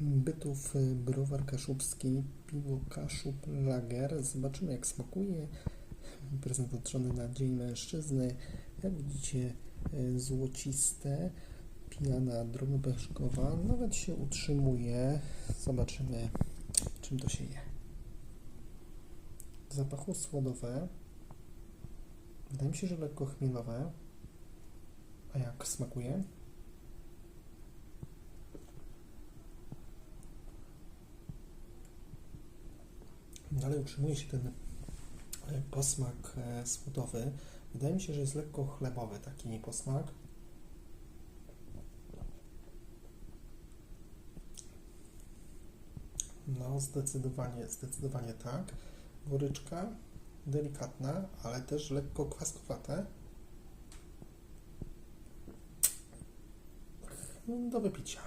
Bytów y, browar kaszubski, piwo Kaszub Lager. Zobaczymy jak smakuje. Prezentacyjny na Dzień Mężczyzny. Jak widzicie y, złociste, pijana drobnopeszkowa. Nawet się utrzymuje. Zobaczymy czym to się je. Zapachu słodowe. Wydaje mi się, że lekko chmielowe. A jak smakuje? Dalej utrzymuje się ten e, posmak e, słodowy. Wydaje mi się, że jest lekko chlebowy taki posmak. No, zdecydowanie, zdecydowanie tak. Goryczka delikatna, ale też lekko kwaskowate. Do wypicia.